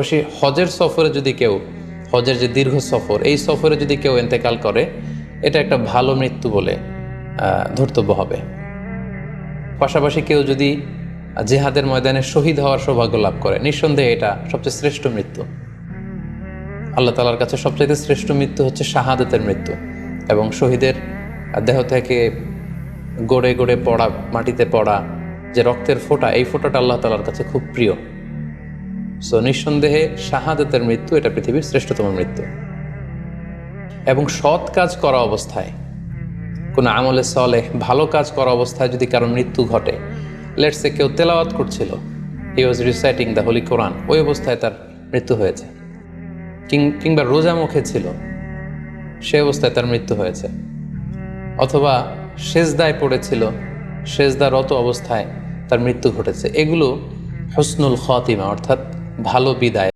পাশাপাশি হজের সফরে যদি কেউ, হজের যে দীর্ঘ সফর, এই সফরে যদি কেউ এন্তেকাল করে, এটা একটা ভালো মৃত্যু বলে ধর্তব্য হবে। পাশাপাশি কেউ যদি জেহাদের ময়দানে শহীদ হওয়ার সৌভাগ্য লাভ করে, নিঃসন্দেহে এটা সবচেয়ে শ্রেষ্ঠ মৃত্যু। আল্লাহ তালার কাছে সবচেয়ে শ্রেষ্ঠ মৃত্যু হচ্ছে শাহাদতের মৃত্যু এবং শহীদের দেহ থেকে গড়ে গড়ে পড়া, মাটিতে পড়া যে রক্তের ফোঁটা, এই ফোঁটাটা আল্লাহ তালার কাছে খুব প্রিয়। সো নিঃসন্দেহে শাহাদতের মৃত্যু, এটা পৃথিবীর শ্রেষ্ঠতম মৃত্যু। এবং সৎ কাজ করা অবস্থায়, কোনো আমলে সলে ভালো কাজ করা অবস্থায় যদি কারও মৃত্যু ঘটে লেটসে কেউ তেলাওয়াত করছিল he was reciting the holy Quran ওই অবস্থায় তার মৃত্যু হয়েছে। কিংবা রোজা মুখে ছিল, সে অবস্থায় তার মৃত্যু হয়েছে। অথবা সেজদায় পড়েছিল, সেজদারত অবস্থায় তার মৃত্যু ঘটেছে। এগুলো হসনুল খাতিমা, অর্থাৎ ভালো বিদায়।